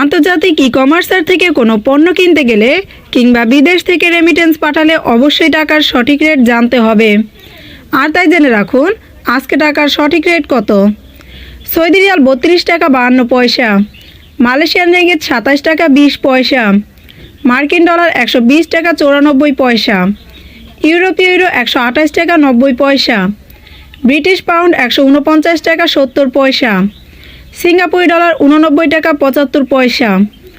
আন্তর্জাতিক ই কমার্সার থেকে কোনো পণ্য কিনতে গেলে কিংবা বিদেশ থেকে রেমিটেন্স পাঠালে অবশ্যই টাকার সঠিক রেট জানতে হবে। আর তাই জেনে রাখুন, আজকে টাকার সঠিক রেট কত? সৌদি রিয়াল বত্রিশ টাকা বাহান্ন পয়সা, মালয়েশিয়ান রেঙ্গিত সাতাশ টাকা বিশ পয়সা, মার্কিন ডলার একশো বিশ টাকা চৌরানব্বই পয়সা, ইউরোপীয় ইউরো একশো আঠাশ টাকা নব্বই পয়সা, ব্রিটিশ পাউন্ড একশো উনপঞ্চাশ টাকা সত্তর পয়সা সিঙ্গাপুরি ডলার উননব্বই টাকা পঁচাত্তর পয়সা,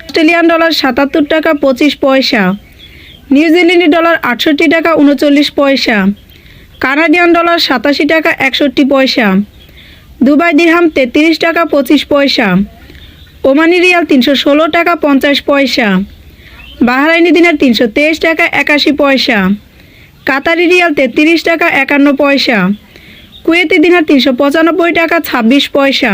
অস্ট্রেলিয়ান ডলার সাতাত্তর টাকা পঁচিশ পয়সা নিউজিল্যান্ডি ডলার আটষট্টি টাকা উনচল্লিশ পয়সা, কানাডিয়ান ডলার সাতাশি টাকা একষট্টি পয়সা, দুবাই দিরহাম তেত্রিশ টাকা পঁচিশ পয়সা, ওমানি রিয়াল তিনশো ষোলো টাকা পঞ্চাশ পয়সা, বাহারাইনি দিনার তিনশো তেইশ টাকা একাশি পয়সা, কাতারি রিয়াল তেত্রিশ টাকা একান্ন পয়সা, কুয়েতি দিনার তিনশো পঁচানব্বই টাকা ছাব্বিশ পয়সা